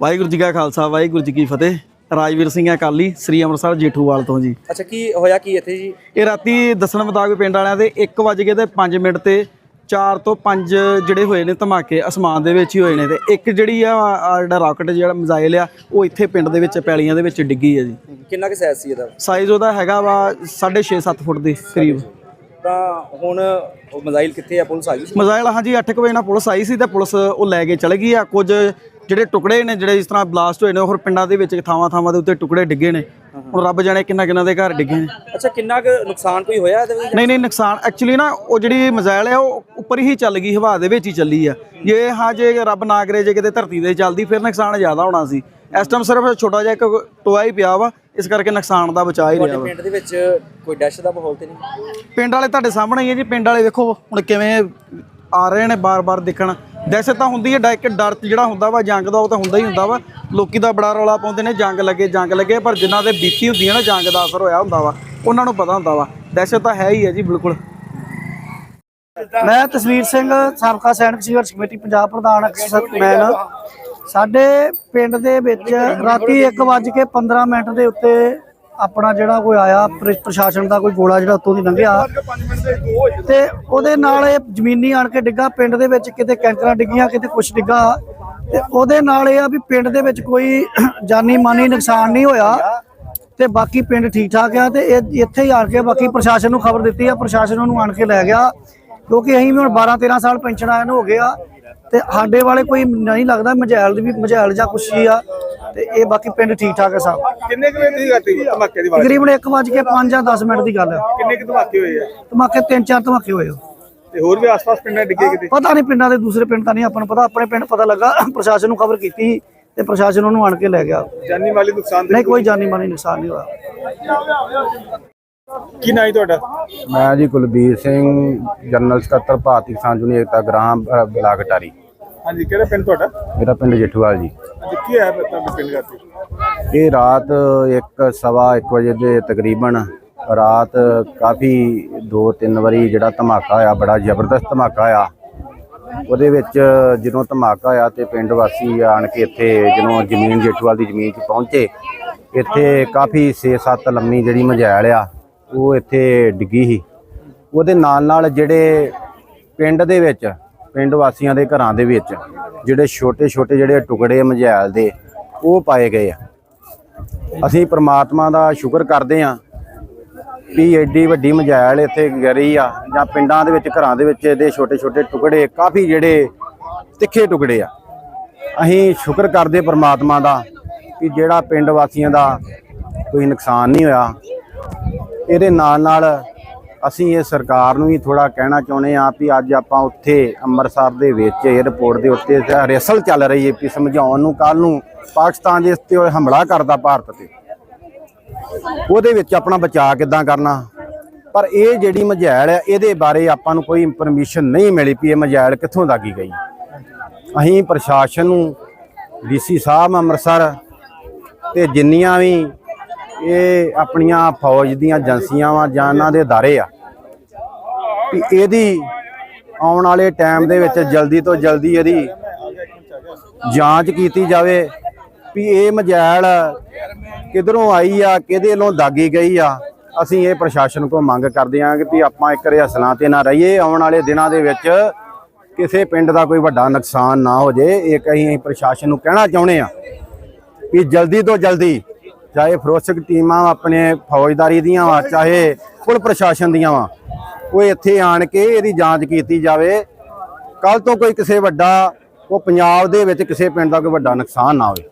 ਵਾਹਿਗੁਰੂ ਜੀ ਕਾ ਖਾਲਸਾ ਵਾਹਿਗੁਰੂ ਜੀ ਕੀ ਫਤਿਹ। ਰਾਜਵੀਰ ਸਿੰਘ ਅਕਾਲੀ ਸ੍ਰੀ ਅੰਮ੍ਰਿਤਸਰ ਜੇਠੂਵਾਲ ਤੋਂ ਜੀ। ਅੱਛਾ ਕੀ ਹੋਇਆ ਕੀ ਇੱਥੇ ਜੀ? ਇਹ ਰਾਤੀ ਦੱਸਣ ਮੁਤਾਬਕ ਪਿੰਡ ਵਾਲਿਆਂ ਦੇ 1 ਵਜ ਤੇ 5 ਮਿੰਟ ਤੇ 4 ਤੋਂ 5 ਜਿਹੜੇ ਹੋਏ ਨੇ ਧਮਾਕੇ ਅਸਮਾਨ ਦੇ ਵਿੱਚ ਹੀ ਹੋਏ ਨੇ ਤੇ ਇੱਕ ਜਿਹੜੀ ਆ ਆ ਜਿਹੜਾ ਰਾਕਟ ਜਿਹੜਾ ਮਿਜ਼ਾਈਲ ਆ ਉਹ ਇੱਥੇ ਪਿੰਡ ਦੇ ਵਿੱਚ ਪੈਲੀਆਂ ਦੇ ਵਿੱਚ ਡਿੱਗੀ ਆ ਜੀ। ਕਿੰਨਾ ਕੁ ਸਾਈਜ਼ ਸੀ ਇਹਦਾ? ਸਾਈਜ਼ ਉਹਦਾ ਹੈਗਾ ਵਾ 6.5 7 ਫੁੱਟ ਦੇ ਕਰੀਬ। ਤਾਂ ਹੁਣ ਉਹ ਮਜ਼ਾਈਲ ਕਿੱਥੇ ਆ? ਪੁਲਿਸ ਆ ਗਈ ਸੀ? ਮਿਜ਼ਾਈਲ ਹਾਂਜੀ 8 ਵਜੇ ਨਾਲ ਪੁਲਿਸ ਆਈ ਸੀ ਤੇ ਪੁਲਿਸ ਉਹ ਲੈ ਕੇ ਚਲੇ ਗਈ ਆ। ਕੁਝ ਜਿਹੜੇ ਟੁਕੜੇ ਨੇ ਜਿਹੜੇ ਇਸ ਤਰ੍ਹਾਂ ਬਲਾਸਟ ਹੋਏ ਨੇ ਹੋਰ ਪਿੰਡਾਂ ਦੇ ਵਿੱਚ ਥਾਵਾਂ ਥਾਵਾਂ ਦੇ ਉੱਤੇ ਟੁਕੜੇ ਡਿੱਗੇ ਨੇ। ਹੁਣ ਰੱਬ ਜਾਣੇ ਕਿੰਨਾ ਕਿੰਨਾ ਦੇ ਘਰ ਡਿੱਗੇ ਨੇ। ਅੱਛਾ ਕਿੰਨਾ ਕੁ ਨੁਕਸਾਨ ਕੋਈ ਹੋਇਆ ਇਹਦੇ ਵਿੱਚ? ਨਹੀਂ ਨਹੀਂ ਨੁਕਸਾਨ ਐਕਚੁਅਲੀ ਨਾ ਉਹ ਜਿਹੜੀ ਮਿਜ਼ਾਈਲ ਹੈ ਉਹ ਉੱਪਰ ਹੀ ਚੱਲ ਗਈ ਹਵਾ ਦੇ ਵਿੱਚ ਹੀ ਚੱਲੀ ਆ। ਜੇ ਹਾਂ ਜੇ ਰੱਬ ਨਾ ਕਰੇ ਜੇ ਕਿਤੇ ਧਰਤੀ ਤੇ ਚੱਲਦੀ ਫਿਰ ਨੁਕਸਾਨ ਜ਼ਿਆਦਾ ਹੋਣਾ ਸੀ। ਇਸ ਟਾਈਮ ਸਿਰਫ ਛੋਟਾ ਜਿਹਾ ਇੱਕ ਟੋਆ ਹੀ ਪਿਆ ਵਾ ਇਸ ਕਰਕੇ ਨੁਕਸਾਨ ਦਾ ਬਚਾ ਹੀ ਰਿਹਾ ਵਾ। ਪਿੰਡ ਦੇ ਵਿੱਚ ਕੋਈ ਡੈਸ਼ ਦਾ ਮਾਹੌਲ ਤੇ ਨਹੀਂ? ਪਿੰਡ ਵਾਲੇ ਤੁਹਾਡੇ ਸਾਹਮਣੇ ਹੀ ਹੈ ਜੀ ਪਿੰਡ ਵਾਲੇ ਵੇਖੋ ਹੁਣ ਕਿਵੇਂ ਆ ਰਹੇ ਨੇ ਬਾਰ-ਬਾਰ ਦੇਖਣ। ਦਹਿਸ਼ਤ ਤਾਂ ਹੁੰਦੀ ਹੈ ਡਾ ਇੱਕ ਡਰ ਜਿਹੜਾ ਹੁੰਦਾ ਵਾ, ਜੰਗ ਦਾ ਉਹ ਤਾਂ ਹੁੰਦਾ ਹੀ ਹੁੰਦਾ ਵਾ। ਲੋਕੀ ਤਾਂ ਬੜਾ ਰੌਲਾ ਪਾਉਂਦੇ ਨੇ, ਜੰਗ ਲੱਗੇ ਜੰਗ ਲੱਗੇ, ਪਰ ਜਿਨ੍ਹਾਂ ਦੇ ਬੀਤੀ ਹੁੰਦੀ ਹੈ ਨਾ, ਜੰਗ ਦਾ ਅਸਰ ਹੋਇਆ ਹੁੰਦਾ ਵਾ, ਉਹਨਾਂ ਨੂੰ ਪਤਾ ਹੁੰਦਾ ਵਾ। ਦਹਿਸ਼ਤ ਤਾਂ ਹੈ ਹੀ ਹੈ ਜੀ, ਬਿਲਕੁਲ। ਮੈਂ ਤਸਵੀਰ ਸਿੰਘ, ਸਾਬਕਾ ਸੈਨਿਕ ਸੰਘਰਸ਼ ਕਮੇਟੀ, ਪੰਜਾਬ ਪ੍ਰਧਾਨ ਮੈਨ ਸਾਡੇ ਪਿੰਡ ਦੇ ਵਿੱਚ ਰਾਤੀ 1:15 ਮਿੰਟ ਦੇ ਉੱਤੇ ਆਪਣਾ ਜਿਹੜਾ ਕੋਈ ਆਇਆ ਪ੍ਰਸ਼ਾਸਨ ਦਾ ਕੋਈ ਗੋਲਾ ਜਿਹੜਾ ਉੱਤੋਂ ਦੀ ਲੰਘਿਆ। ਤੇ ਉਹਦੇ ਨਾਲ ਇਹ ਜ਼ਮੀਨੀ ਆਣ ਕੇ ਡਿੱਗਾ, ਪਿੰਡ ਦੇ ਵਿੱਚ ਕਿਤੇ ਕੈਂਕਰਾਂ ਡਿੱਗੀਆਂ, ਕਿਤੇ ਕੁਛ ਡਿੱਗਾ। ਤੇ ਉਹਦੇ ਨਾਲ ਇਹ ਆ ਵੀ ਪਿੰਡ ਦੇ ਵਿੱਚ ਕੋਈ ਜਾਨੀ ਮਾਨੀ ਨੁਕਸਾਨ ਨਹੀਂ ਹੋਇਆ। ਤੇ ਬਾਕੀ ਪਿੰਡ ਠੀਕ ਠਾਕ ਆ ਤੇ ਇਹ, ਇੱਥੇ ਹੀ ਆਣ ਕੇ ਬਾਕੀ ਪ੍ਰਸ਼ਾਸਨ ਨੂੰ ਖਬਰ ਦਿੱਤੀ ਆ, ਪ੍ਰਸ਼ਾਸਨ ਉਹਨੂੰ ਆਣ ਕੇ ਲੈ ਗਿਆ। ਕਿਉਂਕਿ ਅਸੀਂ ਵੀ ਹੁਣ 12 13 ਸਾਲ ਪੈਨਸ਼ਨ ਆਇਆ ਨੂੰ ਹੋ ਆ। ਤੇ ਸਾਡੇ ਵਾਲੇ ਕੋਈ ਨਹੀਂ ਲੱਗਦਾ ਮਜ਼ੈਲ ਦੀ ਵੀ ਮਜੈਲ ਜਾਂ ਕੁਛ ਹੀ ਆ। ਤੇ ਇਹ ਬਾਕੀ ਪਿੰਡ ਠੀਕ ਠਾਕ ਆ ਸਭ। ਕਿੰਨੇ ਕੁ ਵਜੇ ਦੀ ਘਟੀ ਧਮਾਕੇ ਦੀ ਆਵਾਜ਼ ਤਕਰੀਬਨ 1 ਵਜ ਕੇ 5 ਜਾਂ 10 ਮਿੰਟ ਦੀ ਗੱਲ ਹੈ ਕਿੰਨੇ ਕੁ ਧਮਾਕੇ ਹੋਏ ਆ? ਧਮਾਕੇ ਤਿੰਨ ਚਾਰ ਧਮਾਕੇ ਹੋਏ ਆ। ਤੇ ਹੋਰ ਵੀ ਆਸ-ਪਾਸ ਪਿੰਡਾਂ ਡਿੱਗੇ ਕਿਤੇ? ਪਤਾ ਨਹੀਂ ਪਿੰਡਾਂ ਦੇ ਦੂਸਰੇ ਪਿੰਡ ਤਾਂ ਨਹੀਂ ਆਪਾਂ ਨੂੰ ਪਤਾ ਆਪਣੇ ਪਿੰਡ ਪਤਾ ਲੱਗਾ ਪ੍ਰਸ਼ਾਸਨ ਨੂੰ ਖਬਰ ਕੀਤੀ ਤੇ ਪ੍ਰਸ਼ਾਸਨ ਉਹਨੂੰ ਆਣ ਕੇ ਲੈ ਗਿਆ। ਜਾਨੀ ਮਾਲੀ ਨੁਕਸਾਨ ਦੇ ਨਹੀਂ ਕੋਈ ਜਾਨੀ ਮਾਨੀ ਨੁਕਸਾਨ ਨਹੀਂ ਹੋਇਆ। ਕੀ ਨਾਂ ਹੈ ਤੁਹਾਡਾ? ਮੈਂ ਜੀ ਕੁਲਬੀਰ ਸਿੰਘ ਜਨਰਲ ਸਕੱਤਰ ਭਾਰਤੀ ਕਿਸਾਨ ਯੂਨੀਅਨ ਏਕਤਾ ਗ੍ਰਾਮ ਅ, ਬਲਾਕ ਅਟਾਰੀ। ਹਾਂਜੀ ਕਿਹੜਾ ਪਿੰਡ ਤੁਹਾਡਾ? ਮੇਰਾ ਪਿੰਡ ਜੇਠੂਵਾਲ ਜੀ। ਅੱਜ ਕੀ ਹੈ ਤੁਹਾਡੇ ਪਿੰਡ ਘਾਟੀ ਇਹ ਰਾਤ 1 ਸਵਾ 1 ਵਜੇ ਦੇ ਤਕਰੀਬਨ ਰਾਤ ਕਾਫੀ 2-3 ਵਾਰੀ ਜਿਹੜਾ ਧਮਾਕਾ ਹੋਇਆ, ਬੜਾ ਜ਼ਬਰਦਸਤ ਧਮਾਕਾ ਹੋਇਆ। ਉਹਦੇ ਵਿੱਚ ਜਦੋਂ ਧਮਾਕਾ ਹੋਇਆ ਤੇ ਪਿੰਡ ਵਾਸੀ ਆਣ ਕੇ ਇੱਥੇ ਜਦੋਂ ਜ਼ਮੀਨ ਜੇਠੂਵਾਲ ਦੀ ਜ਼ਮੀਨ 'ਚ ਪਹੁੰਚੇ, ਇੱਥੇ ਕਾਫੀ 6-7 ਲੰਮੀ ਜਿਹੜੀ ਮਝੈਲ ਆ, ਉਹ ਇੱਥੇ ਡਿੱਗੀ ਸੀ। ਉਹਦੇ ਨਾਲ ਨਾਲ ਜਿਹੜੇ ਪਿੰਡ ਦੇ ਵਿੱਚ ਪਿੰਡ ਵਾਸੀਆਂ ਦੇ ਘਰਾਂ ਦੇ ਵਿੱਚ ਜਿਹੜੇ ਛੋਟੇ-ਛੋਟੇ ਜਿਹੜੇ ਟੁਕੜੇ ਮਝੈਲ ਦੇ, ਉਹ ਪਾਏ ਗਏ ਆ। ਅਸੀਂ ਪ੍ਰਮਾਤਮਾ ਦਾ ਸ਼ੁਕਰ ਕਰਦੇ ਹਾਂ ਵੀ ਐਡੀ ਵੱਡੀ ਮਜਾਇਲ ਇੱਥੇ ਗਰੀ ਆ, ਜਾਂ ਪਿੰਡਾਂ ਦੇ ਵਿੱਚ, ਘਰਾਂ ਦੇ ਵਿੱਚ ਇਹਦੇ ਛੋਟੇ-ਛੋਟੇ ਟੁਕੜੇ, ਕਾਫੀ ਜਿਹੜੇ ਤਿੱਖੇ ਟੁਕੜੇ ਆ। ਅਸੀਂ ਸ਼ੁਕਰ ਕਰਦੇ ਪ੍ਰਮਾਤਮਾ ਦਾ ਕਿ ਜਿਹੜਾ ਪਿੰਡ ਵਾਸੀਆਂ ਦਾ ਕੋਈ ਨੁਕਸਾਨ ਨਹੀਂ ਹੋਇਆ। ਇਹਦੇ ਨਾਲ ਨਾਲ ਅਸੀਂ ਇਹ ਸਰਕਾਰ ਨੂੰ ਵੀ ਥੋੜਾ ਕਹਿਣਾ ਚਾਹੁੰਦੇ ਆ ਵੀ ਅੱਜ ਆਪਾਂ ਉੱਥੇ ਅੰਮ੍ਰਿਤਸਰ ਦੇ ਵਿੱਚ 에ਅਰਪੋਰਟ ਦੇ ਉੱਤੇ ਰੈਸਲ ਚੱਲ ਰਹੀ ਹੈ ਵੀ ਸਮਝਾਉਣ ਨੂੰ ਕੱਲ ਨੂੰ ਪਾਕਿਸਤਾਨ ਦੇ ਉੱਤੇ ਉਹ ਹਮਲਾ ਕਰਦਾ ਭਾਰਤ ਤੇ। ਉਹਦੇ ਵਿੱਚ ਆਪਣਾ ਬਚਾਅ ਕਿੱਦਾਂ ਕਰਨਾ? ਪਰ ਇਹ ਜਿਹੜੀ ਮਝੈਲ ਹੈ, ਇਹਦੇ ਬਾਰੇ ਆਪਾਂ ਨੂੰ ਕੋਈ ਇਨਫੋਰਮੇਸ਼ਨ ਨਹੀਂ ਮਿਲੀ ਵੀ ਇਹ ਮਝੈਲ ਕਿੱਥੋਂ ਲੱਗੀ ਗਈ। ਅਸੀਂ ਪ੍ਰਸ਼ਾਸਨ ਨੂੰ, ਡੀਸੀ ਸਾਹਿਬ ਅੰਮ੍ਰਿਤਸਰ ਤੇ ਜਿੰਨੀਆਂ ਵੀ ਇਹ ਆਪਣੀਆਂ ਫੌਜ ਦੀਆਂ ਏਜੰਸੀਆਂ ਵਾ ਜਾਂ ਇਹਨਾਂ ਦੇ ਅਦਾਰੇ ਆ ਵੀ ਇਹਦੀ ਆਉਣ ਵਾਲੇ ਟਾਈਮ ਦੇ ਵਿੱਚ ਜਲਦੀ ਤੋਂ ਜਲਦੀ ਇਹਦੀ ਜਾਂਚ ਕੀਤੀ ਜਾਵੇ ਵੀ ਇਹ ਮਜੈਲ ਕਿਧਰੋਂ ਆਈ ਆ, ਕਿਹਦੇ ਵੱਲੋਂ ਦਾਗੀ ਗਈ ਆ, ਅਸੀਂ ਇਹ ਪ੍ਰਸ਼ਾਸਨ ਕੋਲ ਮੰਗ ਕਰਦੇ ਹਾਂ ਕਿ ਵੀ ਆਪਾਂ ਇੱਕ ਰਿਹਸਲਾਂ ਤੇ ਨਾ ਰਹੀਏ, ਆਉਣ ਵਾਲੇ ਦਿਨਾਂ ਦੇ ਵਿੱਚ ਕਿਸੇ ਪਿੰਡ ਦਾ ਕੋਈ ਵੱਡਾ ਨੁਕਸਾਨ ਨਾ ਹੋ ਜੇ, ਇਹ ਅਸੀਂ ਪ੍ਰਸ਼ਾਸਨ ਨੂੰ ਕਹਿਣਾ ਚਾਹੁੰਦੇ ਆ ਵੀ ਜਲਦੀ ਤੋਂ ਜਲਦੀ ਚਾਹੇ ਫਰੋਸਕ ਟੀਮਾਂ ਆਪਣੇ ਫੌਜਦਾਰੀ ਦੀਆਂ ਵਾ, ਚਾਹੇ ਪੁਲ ਪ੍ਰਸ਼ਾਸਨ ਦੀਆਂ ਵਾ ਉਹ ਇੱਥੇ ਆਣ ਕੇ ਇਹਦੀ ਜਾਂਚ ਕੀਤੀ ਜਾਵੇ ਕੱਲ ਤੋਂ ਕੋਈ ਕਿਸੇ ਵੱਡਾ, ਉਹ ਪੰਜਾਬ ਦੇ ਵਿੱਚ ਕਿਸੇ ਪਿੰਡ ਦਾ ਕੋਈ ਵੱਡਾ ਨੁਕਸਾਨ ਨਾ ਹੋਵੇ।